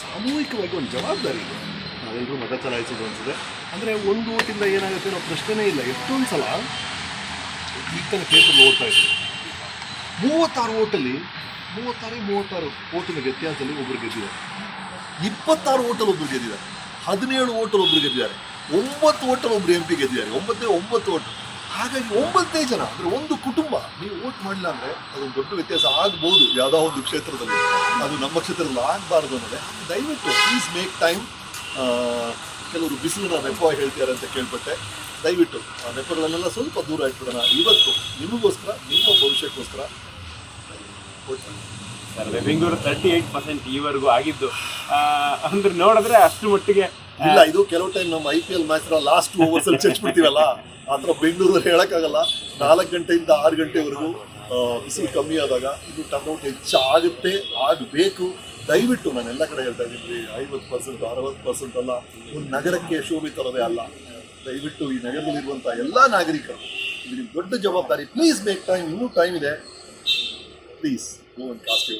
ಸಾಮೂಹಿಕವಾಗಿ ಒಂದು ಜವಾಬ್ದಾರಿ ಇದೆ. ನಾವೆಲ್ಲರೂ ಮತ ಚಲಾಯಿಸೋದು ಅನ್ಸುತ್ತೆ. ಅಂದರೆ ಒಂದು ಓಟಿಂದ ಏನಾಗುತ್ತೆ ಅನ್ನೋ ಪ್ರಶ್ನೆನೇ ಇಲ್ಲ. ಎಷ್ಟೊಂದು ಸಲ ಈಗ ತನಕ ಪೇಪರ್ ಇದ್ದೀವಿ ಮೂವತ್ತಾರು ಓಟಲ್ಲಿ, ಮೂವತ್ತಾರು ಮೂವತ್ತಾರು ಓಟಿನ ವ್ಯತ್ಯಾಸದಲ್ಲಿ ಒಬ್ಬರು ಗೆದ್ದಿದ್ದಾರೆ. ಇಪ್ಪತ್ತಾರು ಓಟಲ್ಲಿ ಒಬ್ಬರು ಗೆದ್ದಿದ್ದಾರೆ. ಹದಿನೇಳು ಓಟಲ್ಲಿ ಒಬ್ಬರು ಗೆದ್ದಿದ್ದಾರೆ. ಒಂಬತ್ತು ಓಟಲ್ಲಿ ಒಬ್ಬರು ಎಂ ಪಿ ಗೆದ್ದಿದ್ದಾರೆ. ಒಂಬತ್ತೇ ಒಂಬತ್ತು ಓಟು. ಹಾಗಾಗಿ ಒಂಬತ್ತೇ ಜನ, ಅಂದರೆ ಒಂದು ಕುಟುಂಬ, ನೀವು ಓಟ್ ಮಾಡಿಲ್ಲ ಅಂದರೆ ಅದೊಂದು ದೊಡ್ಡ ವ್ಯತ್ಯಾಸ ಆಗ್ಬೋದು. ಯಾವುದೋ ಒಂದು ಕ್ಷೇತ್ರದಲ್ಲಿ. ಅದು ನಮ್ಮ ಕ್ಷೇತ್ರದಲ್ಲಿ ಆಗಬಾರ್ದು ಅನ್ನೋದೇ. ದಯವಿಟ್ಟು ಪ್ಲೀಸ್ ಮೇಕ್ ಟೈಮ್ ಕೆಲವರು ಬಿಸಿಲಿನ ನೆಪ ಹೇಳ್ತಾರೆ ಅಂತ ಕೇಳ್ಪಟ್ಟೆ. ದಯವಿಟ್ಟು ಆ ನೆಪಗಳನ್ನೆಲ್ಲ ಸ್ವಲ್ಪ ದೂರ ಇಟ್ಬಿಡೋಣ. ಇವತ್ತು ನಿಮಗೋಸ್ಕರ, ನಿಮ್ಮ ಭವಿಷ್ಯಕ್ಕೋಸ್ಕರ. ಬೆಂಗಳೂರು ತರ್ಟಿ ಏಯ್ಟ್ ಪರ್ಸೆಂಟ್ ಈವರೆಗೂ ಆಗಿದ್ದು. ಅಂದ್ರೆ ನೋಡಿದ್ರೆ ಅಷ್ಟು ಮಟ್ಟಿಗೆ ಇಲ್ಲ ಇದು ಕೆಲವು ಟೈಮ್ ನಮ್ಮ I P L match last overs ಅಲ್ಲಿ ಚಚ್ಬಿಡ್ತೀವಲ್ಲ? ಆ ಥರ ಬೆಂಗಳೂರಲ್ಲಿ ಹೇಳಕ್ಕಾಗಲ್ಲ. ನಾಲ್ಕು ಗಂಟೆಯಿಂದ ಆರು ಗಂಟೆವರೆಗೂ ಬಿಸಿ ಬಿಸಿಲು ಕಮ್ಮಿ ಆದಾಗ ಇದು ಟರ್ನ್ಔಟ್ ಹೆಚ್ಚಾಗುತ್ತೆ ಆಗಬೇಕು. ದಯವಿಟ್ಟು ನಾನು ಎಲ್ಲ ಕಡೆ ಹೇಳ್ತಾ ಇದ್ದೀನಿ ಐವತ್ತು ಪರ್ಸೆಂಟ್ ಅರವತ್ತು ಪರ್ಸೆಂಟ್ ಅಲ್ಲ ಒಂದು ನಗರಕ್ಕೆ ಶೋಭೆ ತರೋದೇ ಅಲ್ಲ. ದಯವಿಟ್ಟು ಈ ನಗರದಲ್ಲಿರುವಂಥ ಎಲ್ಲ ನಾಗರಿಕರು ಇದು ದೊಡ್ಡ ಜವಾಬ್ದಾರಿ. ಪ್ಲೀಸ್ ಮೇಕ್ ಟೈಮ್ ಇನ್ನೂ ಟೈಮ್ ಇದೆ. ಪ್ಲೀಸ್ ಗೋ ಅಂಡ್ ಕಾಸ್ಟ್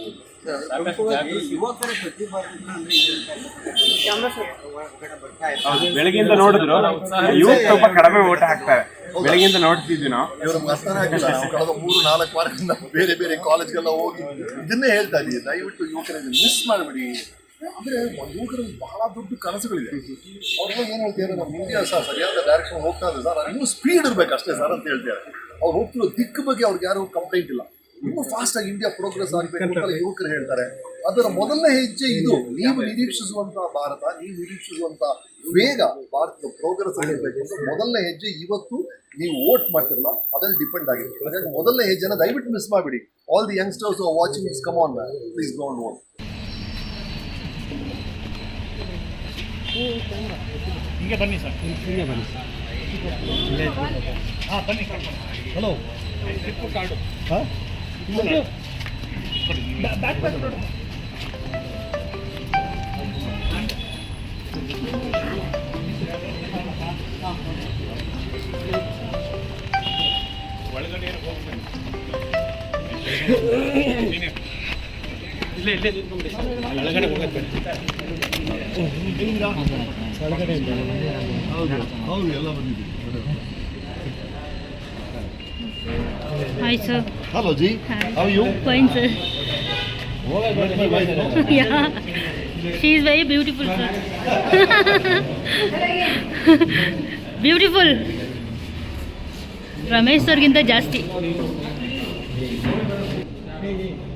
ಯುವಕರ ಬೆಳಗ್ಗೆಯಿಂದ ನೋಡಿದ್ರು ಯುವಕ ಸ್ವಲ್ಪ ಕಡಿಮೆ ಓಟ್ ಹಾಕ್ತಾರೆ. ಬೆಳಗ್ಗೆಯಿಂದ ನೋಡ್ತಿದ್ವಿ ನಾವು. ಆಗಿಲ್ಲ. ನಾವು ಕಳೆದ ಮೂರು, ನಾಲ್ಕು ವಾರದಿಂದ ಬೇರೆ ಬೇರೆ ಕಾಲೇಜ್ಗೆಲ್ಲ ಹೋಗಿ ಇದನ್ನೇ ಹೇಳ್ತಾ ಇದ್ದೀವಿ. ದಯವಿಟ್ಟು ಯುವಕರಿಗೆ ಮಿಸ್ ಮಾಡಬೇಡಿ. ಅಂದ್ರೆ ಯುವಕರಲ್ಲಿ ಬಹಳ ದೊಡ್ಡ ಕನಸುಗಳಿದೆ. ಅವ್ರೆಲ್ಲ ಏನ್ ಹೇಳ್ತಾರೆ ನಮ್ಮ ಇಂಡಿಯಾ ಸರ್ ಸರಿಯಾದ ಡೈರೆಕ್ಷನ್ ಹೋಗ್ತಾ ಇದೆ. ಸರ್ ಇನ್ನೂ ಸ್ಪೀಡ್ ಇರ್ಬೇಕು ಅಷ್ಟೇ ಸರ್ ಅಂತ ಹೇಳ್ತಾರೆ ಅವ್ರು ಹೋಗ್ತಿರೋ ದಿಕ್ಕು ಬಗ್ಗೆ ಅವ್ರಿಗೆ ಯಾರು ಕಂಪ್ಲೇಂಟ್ ಇಲ್ಲ. ಇನ್ನೂ ಫಾಸ್ಟ್ ಆಗಿ ಇಂಡಿಯಾ ಪ್ರೋಗ್ರೆಸ್ ಆಗಬೇಕು ಅಂತ ಯುವಕರು ಹೇಳ್ತಾರೆ. ಅದರ ಮೊದಲನೇ ಹೆಜ್ಜೆ ಇದು. ನೀವು ನಿರೀಕ್ಷಿಸುವಂತಹ ಭಾರತ ನೀವು ನಿರೀಕ್ಷಿಸುವಂತಹ ವೇಗ ಭಾರತದ ಪ್ರೋಗ್ರೆಸ್ ಆಗಿರ್ಬೇಕು ಅಂತ ಮೊದಲನೇ ಹೆಜ್ಜೆ ಇವತ್ತು ನೀವು ವೋಟ್ ಮಾಡ್ತಿರಲ್ಲ ಅದ್ರಲ್ಲಿ ಡಿಪೆಂಡ್ ಆಗಿದೆ ಹಾಗಾಗಿ ಮೊದಲನೇ ಹೆಜ್ಜೆನ ದಯವಿಟ್ಟು ಮಿಸ್ ಮಾಡಿಬಿಡಿ. All the youngsters watching is come on please don't vote ಹೀಗೆ ಬನ್ನಿ ಸರ್. ಹೀಗೆ ಬನ್ನಿ ಸರ್. ಹಾಂ ಬನ್ನಿ ಹಲೋ ಕಾರ್ಡು. ಹಾಂ? ಬ್ಯಾಕ್ ಬ್ಯಾಕ್ ಇಲ್ಲೇ ಇಲ್ಲ ನಿಂತ್ಕೊಂಡ್ಬಿಡಿ ಒಳಗಡೆ ಹೋಗಕ್ಕೆ ಹೌದು ಹೌದು ಎಲ್ಲ ಬಂದಿದ್ದೀವಿ Hi, sir. Hello ji Hi. How you Fine, sir. yeah. She is very beautiful, sir. Beautiful Ramesh ಸರ್ಗಿಂತ ಜಾಸ್ತಿ 电影。